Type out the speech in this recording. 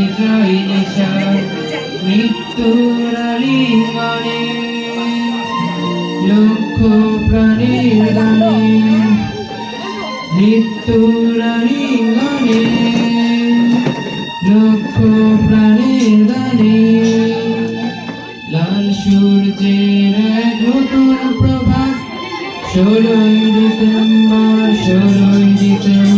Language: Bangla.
বিজয় নিশা মৃত্যুর আলিঙ্গনে লক্ষ প্রাণীর গানে মৃত্যুর আলিঙ্গনে লক্ষ প্রাণীর গানে লাল সূর্যের এক নতুন প্রভাত ষোলোই ডিসেম্বর ষোলোই ডিসেম্বর।